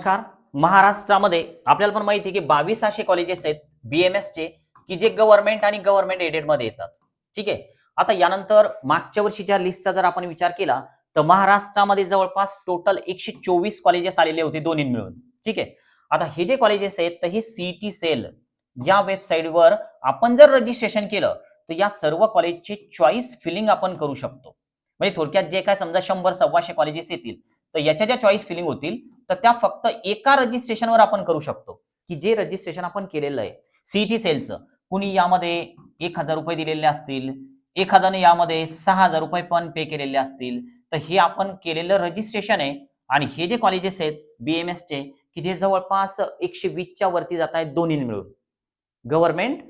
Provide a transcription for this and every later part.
नमस्कार. महाराष्ट्रामध्ये आपल्याला पण माहिती आहे की बावीस असे कॉलेजेस आहेत बीएमएस चे की जे गव्हर्नमेंट आणि गव्हर्नमेंट एडेडमध्ये येतात. ठीक आहे? आता यानंतर मागच्या वर्षीच्या लिस्टचा जर आपण विचार केला तर महाराष्ट्रामध्ये जवळपास टोटल एकशे चोवीस कॉलेजेस आलेले होते दोन्ही मिळून ठीक आहे? आता हे जे कॉलेजेस आहेत तर हे सीटी सेल या वेबसाईटवर आपण जर रजिस्ट्रेशन केलं तर या सर्व कॉलेजचे चॉईस फिलिंग आपण करू शकतो. म्हणजे थोडक्यात जे काय समजा शंभर सव्वाशे कॉलेजेस येतील तर याच्या ज्या चॉईस फिलिंग होतील तर त्या फक्त एका रजिस्ट्रेशनवर आपण करू शकतो. की जे रजिस्ट्रेशन आपण केलेलं आहे सीईटी सेलचं कुणी यामध्ये एक हजार रुपये दिलेले असतील एखाद्याने यामध्ये सहा हजार रुपये पण पे केलेले असतील तर हे आपण केलेलं रजिस्ट्रेशन आहे. आणि हे जे कॉलेजेस आहेत BMS चे की जे जवळपास एकशे वीसच्या वरती जात आहेत दोन्ही मिळून गव्हर्नमेंट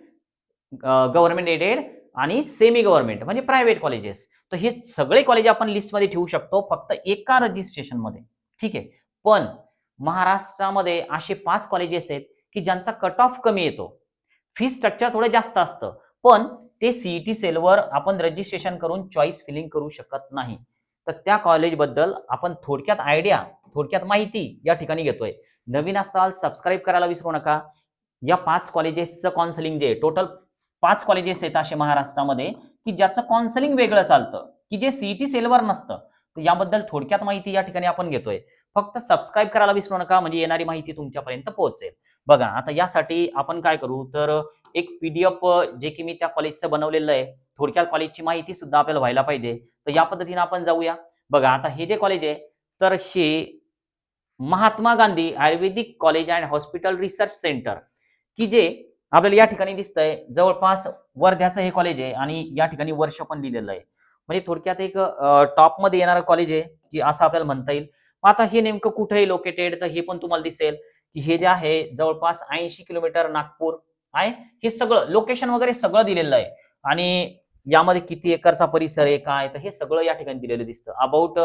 गव्हर्नमेंट एडेड आणि सेमी गव्हर्नमेंट म्हणजे प्रायव्हेट कॉलेजेस तर हे सगळे कॉलेज आपण लिस्टमध्ये ठेवू शकतो फक्त एका रजिस्ट्रेशनमध्ये. ठीक आहे? पण महाराष्ट्रामध्ये असे पाच कॉलेजेस आहेत की ज्यांचा कट ऑफ कमी येतो. फी स्ट्रक्चर थोडं जास्त असतं. पण ते सीईटी सेलवर आपण रजिस्ट्रेशन करून चॉईस फिलिंग करू शकत नाही. तर त्या कॉलेजबद्दल आपण थोडक्यात आयडिया थोडक्यात माहिती या ठिकाणी घेतोय. नवीन असाल सबस्क्राईब करायला विसरू नका. या पाच कॉलेजेसचं काउन्सिलिंग जे टोटल पाच कॉलेजेस आहेत असे महाराष्ट्रामध्ये की ज्याचं कॉन्सलिंग वेगळं चालतं की जे सीईटी सेलवर नसतं. तर याबद्दल थोडक्यात माहिती या ठिकाणी आपण घेतोय. फक्त सबस्क्राईब करायला विसरू नका म्हणजे येणारी माहिती तुमच्यापर्यंत पोहोचेल. बघा आता यासाठी आपण काय करू? तर एक पीडीएफ जे की मी त्या कॉलेजचं बनवलेलं आहे थोडक्यात कॉलेजची माहिती सुद्धा आपल्याला व्हायला पाहिजे. तर या पद्धतीने आपण जाऊया. बघा आता हे जे कॉलेज आहे तर हे Mahatma Gandhi Ayurvedic college and hospital research centre की जे आपल्याला या ठिकाणी दिसतंय जवळपास वर्ध्याचं हे कॉलेज आहे आणि या ठिकाणी वर्ष पण दिलेलं आहे. म्हणजे थोडक्यात एक टॉपमध्ये येणारं कॉलेज आहे की असं आपल्याला म्हणता येईल. मग आता हे नेमकं कुठे लोकेटेड तर हे पण तुम्हाला दिसेल की हे जे आहे जवळपास ऐंशी किलोमीटर नागपूर आहे. हे सगळं लोकेशन वगैरे सगळं दिलेलं आहे. आणि यामध्ये किती एकरचा परिसर आहे काय? तर हे सगळं या ठिकाणी दिलेलं दिसतं. अबाउट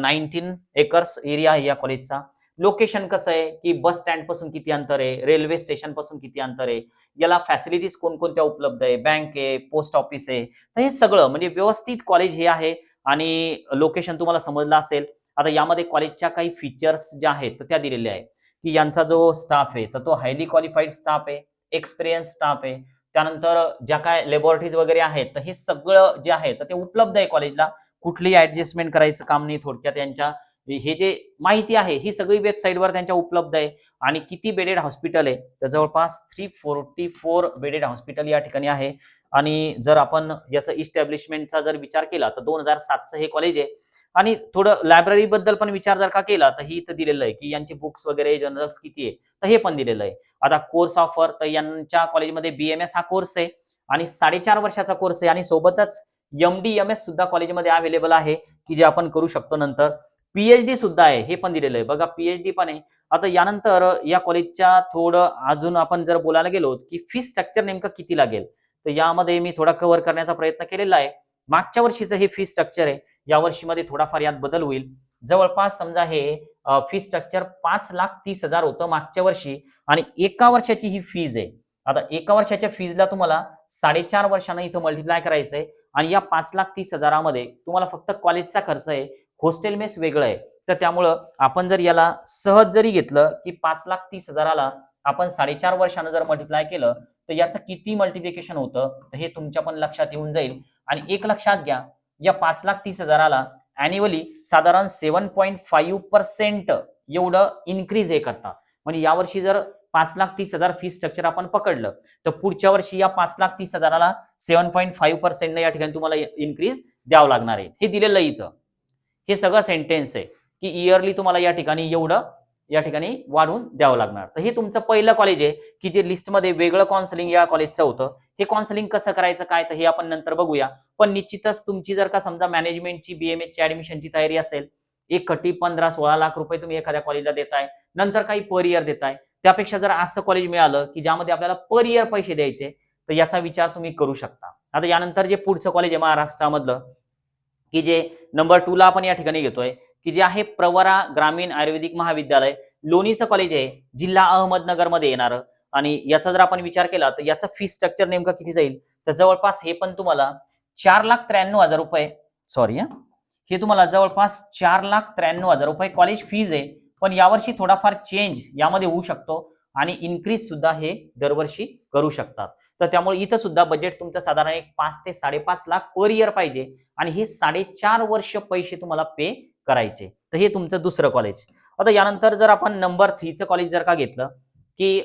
नाईन्टीन एकर्स एरिया आहे या कॉलेजचा लोकेशन कसं आहे? की बस स्टँडपासून किती अंतर आहे? रेल्वे स्टेशनपासून किती अंतर आहे? याला फॅसिलिटीज कोणकोणत्या उपलब्ध आहे? बँक आहे पोस्ट ऑफिस आहे. तर हे सगळं म्हणजे व्यवस्थित कॉलेज हे आहे आणि लोकेशन तुम्हाला समजलं असेल. आता यामध्ये कॉलेजच्या काही फीचर्स ज्या आहेत तर त्या दिलेल्या आहेत. की यांचा जो स्टाफ आहे तर तो हायली क्वालिफाईड स्टाफ आहे एक्सपिरियन्स स्टाफ आहे. त्यानंतर ज्या काय लेबॉरेटरीज वगैरे आहेत तर हे सगळं जे आहे तर ते उपलब्ध आहे कॉलेजला कुठलीही ऍडजस्टमेंट करायचं काम नाही थोडक्यात यांच्या. हे जे माहिती आहे ही सगळी वेबसाईटवर त्यांच्या उपलब्ध आहे. आणि किती बेडेड हॉस्पिटल आहे? तर जवळपास three forty four bedded hospital या ठिकाणी आहे. आणि जर आपण याचं इस्टॅब्लिशमेंटचा जर विचार केला तर दोन हजार सातचं हे कॉलेज आहे. आणि थोडं लायब्ररी बद्दल पण विचार जर का केला तर ही इथं दिलेलं आहे की यांचे बुक्स वगैरे जर्नल्स किती आहे? तर हे पण दिलेलं आहे. आता कोर्स ऑफर तर यांच्या कॉलेजमध्ये बीएमएस हा कोर्स आहे. आणि साडेचार वर्षाचा कोर्स आहे. आणि सोबतच एम डी एम एस सुद्धा कॉलेजमध्ये अवेलेबल आहे की जे आपण करू शकतो नंतर. पीएचडी सुद्धा आहे हे पण दिलेलं आहे. बघा पीएचडी पण आहे. आता यानंतर या कॉलेजच्या थोडं अजून आपण जर बोलायला गेलो की फी स्ट्रक्चर नेमकं किती लागेल? तर यामध्ये मी थोडा कव्हर करण्याचा प्रयत्न केलेला आहे. मागच्या वर्षीचं हे फी स्ट्रक्चर आहे. या वर्षीमध्ये थोडाफार यात बदल होईल. जवळपास समजा हे फी स्ट्रक्चर पाच लाख तीस हजार होतं मागच्या वर्षी आणि एका वर्षाची ही फीज आहे. आता एका वर्षाच्या फीजला तुम्हाला साडेचार वर्षांना इथं मल्टिप्लाय करायचं आहे आणि या पाच लाख तीस हजारामध्ये तुम्हाला फक्त कॉलेजचा खर्च आहे. हॉस्टेल मेस वेगळं आहे. तर त्यामुळं आपण जर याला सहज जरी घेतलं की पाच लाख तीस हजाराला आपण साडेचार वर्षानं जर मल्टिप्लाय केलं तर याचं किती मल्टिप्लिकेशन होतं? तर हे तुमच्या पण लक्षात येऊन जाईल. आणि एक लक्षात घ्या या पाच लाख तीस हजाराला अॅन्युअली साधारण सेवन पॉईंट फाईव्ह पर्सेंट एवढं इन्क्रीज हे करतात. म्हणजे यावर्षी जर पाच लाख तीस हजार फी स्ट्रक्चर आपण पकडलं तर पुढच्या वर्षी या पाच लाख तीस हजाराला सेव्हन पॉईंट फाईव्ह पर्सेंट या ठिकाणी तुम्हाला इन्क्रीज द्यावं लागणार आहे. हे दिलेलं इथं. हे सगळं सेंटेन्स आहे की इयरली तुम्हाला या ठिकाणी एवढं या ठिकाणी वाढवून द्यावं लागणार. तर हे तुमचं पहिलं कॉलेज आहे की जे लिस्टमध्ये वेगळं काउन्सिलिंग या कॉलेजचं होतं. हे काउन्सिलिंग कसं करायचं काय? तर हे आपण नंतर बघूया. पण निश्चितच तुमची जर का समजा मॅनेजमेंटची बीएमएची ऍडमिशनची तयारी असेल एक कटी पंधरा सोळा लाख रुपये तुम्ही एखाद्या कॉलेजला देताय नंतर काही पर इयर देताय त्यापेक्षा जर असं कॉलेज मिळालं की ज्यामध्ये आपल्याला पर इयर पैसे द्यायचे तर याचा विचार तुम्ही करू शकता. आता यानंतर जे पुढचं कॉलेज आहे महाराष्ट्रामधलं की जे नंबर टू ला आपण या ठिकाणी घेतोय की जे आहे प्रवरा ग्रामीण आयुर्वेदिक महाविद्यालय लोणीचं कॉलेज आहे जिल्हा अहमदनगरमध्ये येणार. आणि याचा जर आपण विचार केला तर याचं फी स्ट्रक्चर नेमकं किती जाईल? तर जवळपास हे पण तुम्हाला चार लाख त्र्याण्णव हजार रुपये सॉरी हे. तुम्हाला जवळपास चार लाख त्र्याण्णव हजार रुपये कॉलेज फीज आहे. पण यावर्षी थोडाफार चेंज यामध्ये होऊ शकतो आणि इन्क्रीज सुद्धा हे दरवर्षी करू शकतात. तर त्यामुळे इथं सुद्धा बजेट तुमचं साधारण एक पाच ते साडेपाच लाख पर इयर पाहिजे. आणि हे साडेचार वर्ष पैसे तुम्हाला पे करायचे. तर हे तुमचं दुसरं कॉलेज आता यानंतर जर आपण नंबर थ्रीचं कॉलेज जर का घेतलं की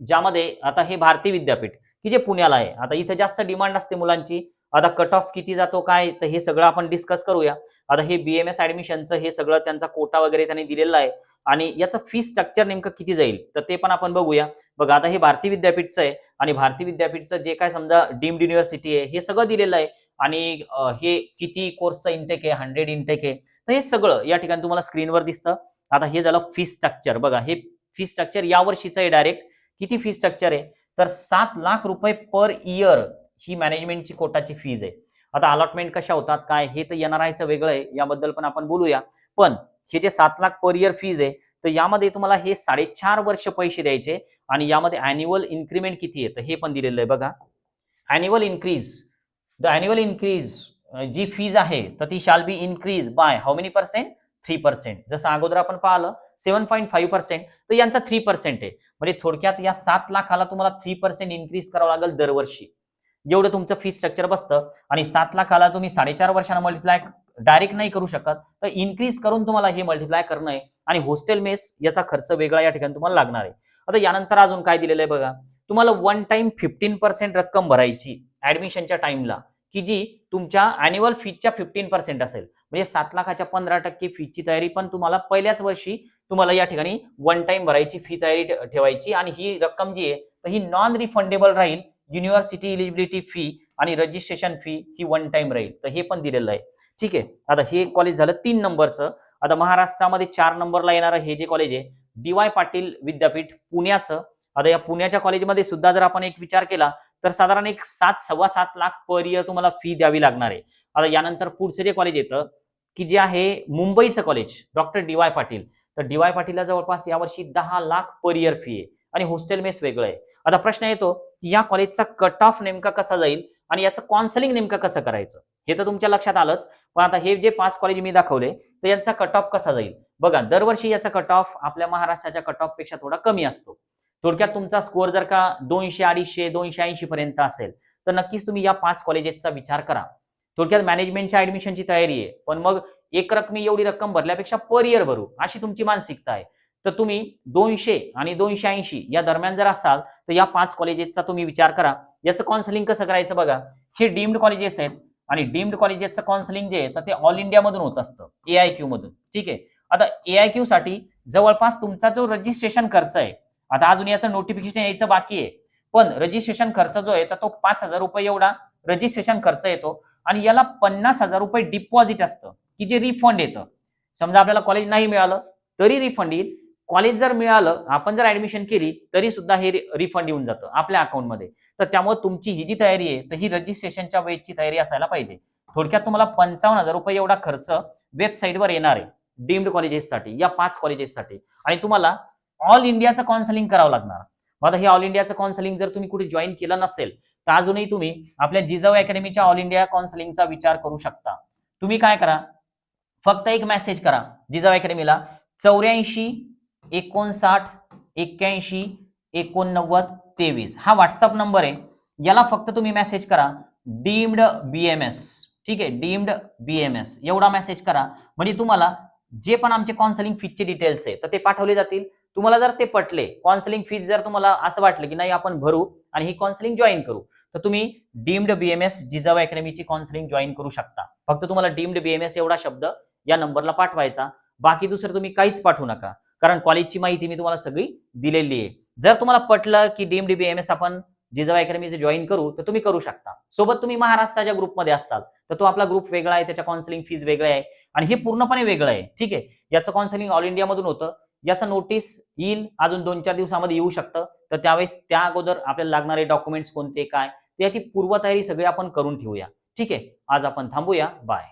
ज्यामध्ये आता हे भारतीय विद्यापीठ की जे पुण्याला आहे आता इथं जास्त डिमांड असते मुलांची आता कट ऑफ किती जातो काय तर हे सगळं आपण डिस्कस करूया. आता हे बीएमएस ऍडमिशनचं हे सगळं त्यांचा कोटा वगैरे त्यांनी दिलेला आहे. आणि याचं फी स्ट्रक्चर नेमकं किती जाईल तर ते पण आपण बघूया. बघा आता हे भारतीय विद्यापीठचं आहे आणि भारती विद्यापीठचं जे काय समजा डीम्ड युनिव्हर्सिटी आहे हे सगळं दिलेलं आहे. आणि हे किती कोर्सचं इंटेक आहे हंड्रेड इंटेक आहे. तर हे सगळं या ठिकाणी तुम्हाला स्क्रीनवर दिसतं. आता हे झालं फी स्ट्रक्चर बघा हे फी स्ट्रक्चर या वर्षीचं आहे डायरेक्ट किती फी स्ट्रक्चर आहे? तर सात लाख रुपये पर इयर ही मॅनेजमेंटची कोटाची फीज आहे. आता अलॉटमेंट कशा होतात काय हे तर येणार आहेचं वेगळं आहे. याबद्दल पण आपण बोलूया. पण हे जे सात लाख पर इयर फीज आहे तर यामध्ये तुम्हाला हे साडेचार वर्ष पैसे द्यायचे आणि यामध्ये अॅन्युअल इन्क्रीमेंट किती आहे? तर हे पण दिलेलं आहे बघा. Annual increase the annual increase G fees आहे तर ती shall be increase by how many percent three percent जसं अगोदर आपण पाहिलं सेव्हन पॉईंट फाईव्ह पर्सेंट तर यांचा थ्री पर्सेंट आहे. म्हणजे थोडक्यात या सात लाखाला तुम्हाला थ्री पर्सेंट इन्क्रीज करावं लागेल दरवर्षी. जेवढं तुमचं फी स्ट्रक्चर बसतं. आणि सात लाखाला तुम्ही साडेचार वर्षांना मल्टिप्लाय डायरेक्ट नाही करू शकत. तर इन्क्रीज करून तुम्हाला हे मल्टिप्लाय करणं आहे. आणि हॉस्टेल मेस याचा खर्च वेगळा या ठिकाणी तुम्हाला लागणार आहे. आता यानंतर अजून काय दिलेलं आहे बघा. तुम्हाला वन टाइम फिफ्टीन पर्सेंट रक्कम भरायची ऍडमिशनच्या टाइमला की जी तुमच्या अॅन्युअल फीच्या फिफ्टीन पर्सेंट असेल. म्हणजे सात लाखाच्या पंधरा टक्के फीची तयारी पण तुम्हाला पहिल्याच वर्षी तुम्हाला या ठिकाणी वन टाइम भरायची फी तयारी ठेवायची. आणि ही रक्कम जी आहे तर ही नॉन रिफंडेबल राहील. युनिव्हर्सिटी इलिजिबिलिटी फी आणि रजिस्ट्रेशन फी ही वन टाइम राहील. तर हे पण दिलेलं आहे. ठीक आहे? आता हे कॉलेज झालं तीन नंबरचं. आता महाराष्ट्रामध्ये चार नंबरला येणारं हे जे कॉलेज आहे डी वाय पाटील विद्यापीठ पुण्याचं. आता या पुण्याच्या कॉलेजमध्ये सुद्धा जर आपण एक विचार केला तर साधारण एक सात सव्वा सात लाख पर इयर तुम्हाला फी द्यावी लागणार आहे. आता यानंतर पुढचं जे कॉलेज येतं की जे आहे मुंबईचं college doctor D Y Patil. तर डी वाय पाटीलला जवळपास यावर्षी दहा लाख पर इयर फी आहे. आणि हॉस्टेल मेस वेगळं आहे. आता प्रश्न येतो की या कॉलेजचा कट ऑफ नेमका कसा जाईल आणि याचं काउन्सिलिंग नेमकं कसं करायचं? हे तर तुमच्या लक्षात आलंच पण आता हे जे पाच कॉलेज मी दाखवले तर यांचा कट ऑफ कसा जाईल? बघा दरवर्षी याचा कट ऑफ आपल्या महाराष्ट्राच्या कट ऑफपेक्षा थोडा कमी असतो. थोडक्यात तुमचा स्कोअर जर का दोनशे अडीचशे दोनशे ऐंशी पर्यंत असेल तर नक्कीच तुम्ही या पाच कॉलेजेसचा विचार करा. थोडक्यात मॅनेजमेंटच्या ऍडमिशनची तयारी आहे पण मग एक रकमी एवढी रक्कम भरल्यापेक्षा पर इयर भरू अशी तुमची मानसिकता आहे. तर तुम्ही दोनशे आणि दोनशे ऐंशी या दरम्यान जर असाल तर या पाच कॉलेजेसचा तुम्ही विचार करा. याचं काउन्सिलिंग कसं करायचं बघा. हे डीम्ड कॉलेजेस आहेत आणि डीम्ड कॉलेजेसचं काउन्सिलिंग जे आहे तर ते ऑल इंडिया मधून होत असतं ए आय क्यू मधून. ठीक आहे? आता ए आय क्यू साठी जवळपास तुमचा जो रजिस्ट्रेशन खर्च आहे आता अजून याचं नोटिफिकेशन यायचं बाकी आहे पण रजिस्ट्रेशन खर्च जो आहे तर तो पाच हजार रुपये एवढा रजिस्ट्रेशन खर्च येतो आणि याला पन्नास हजार रुपये डिपॉझिट असतं की जे रिफंड येतं. समजा आपल्याला कॉलेज नाही मिळालं तरी रिफंड येईल. कॉलेज जर मिळालं आपण जर ऍडमिशन केली तरी सुद्धा हे रिफंड येऊन जातं आपल्या अकाउंटमध्ये तर त्यामुळे तुमची ही जी तयारी आहे तर ही रजिस्ट्रेशनच्या वेळची तयारी असायला पाहिजे. थोडक्यात तुम्हाला पंचावन्न हजार रुपये एवढा खर्च वेबसाईटवर येणार आहे डीम्ड कॉलेजेससाठी या पाच कॉलेजेससाठी आणि तुम्हाला ऑल इंडियाचं काउन्सलिंग करावं लागणार. मग आता हे ऑल इंडियाचं काउन्सलिंग जर तुम्ही कुठे जॉईन केलं नसेल तर अजूनही तुम्ही आपल्या जिजाऊ अकॅडमीच्या ऑल इंडिया काउन्सलिंगचा विचार करू शकता. तुम्ही काय करा फक्त एक मेसेज करा जिजाऊ अकॅडमीला चौऱ्याऐंशी एकोणसाठ एक्क्याऐंशी एकोणनव्वद तेवीस. हा व्हॉट्सअप नंबर आहे. याला फक्त तुम्ही मेसेज करा. डीम्ड बी एम एस ठीक आहे? डीम्ड बी एम एस एवढा मेसेज करा. म्हणजे तुम्हाला जे पण आमचे काउन्सिलिंग फीजचे डिटेल्स आहे तर ते पाठवले जातील. तुम्हाला जर ते पटले काउन्सिलिंग फीज जर तुम्हाला असं वाटलं की नाही आपण भरू आणि ही काउन्सिलिंग जॉईन करू तर तुम्ही डीम्ड बीएमएस जिजाऊ अकॅडमीची काउन्सिलिंग जॉईन करू शकता. फक्त तुम्हाला डीम्ड बीएमएस एवढा शब्द या नंबरला पाठवायचा. बाकी दुसरं तुम्ही काहीच पाठवू नका. कारण कॉलेजची माहिती मी तुम्हाला सगळी दिलेली आहे. जर तुम्हाला पटलं की डीम्ड बीएमएस आपण जिजाबाई अकॅडमीचे जॉईन करू तर तुम्ही करू शकता. सोबत तुम्ही महाराष्ट्राच्या ग्रुपमध्ये असाल तर तो आपला ग्रुप वेगळा आहे त्याच्या काउन्सिलिंग फीज वेगळ्या आहे आणि हे पूर्णपणे वेगळं आहे. ठीक आहे? याचं काउन्सिलिंग ऑल इंडियामधून होतं. याचं नोटीस येईल अजून दोन चार दिवसामध्ये येऊ शकतं. तर त्यावेळेस त्या अगोदर आपल्याला लागणारे डॉक्युमेंट्स कोणते काय? त्याची पूर्वतयारी सगळी आपण करून ठेवूया. ठीक आहे? आज आपण थांबूया. बाय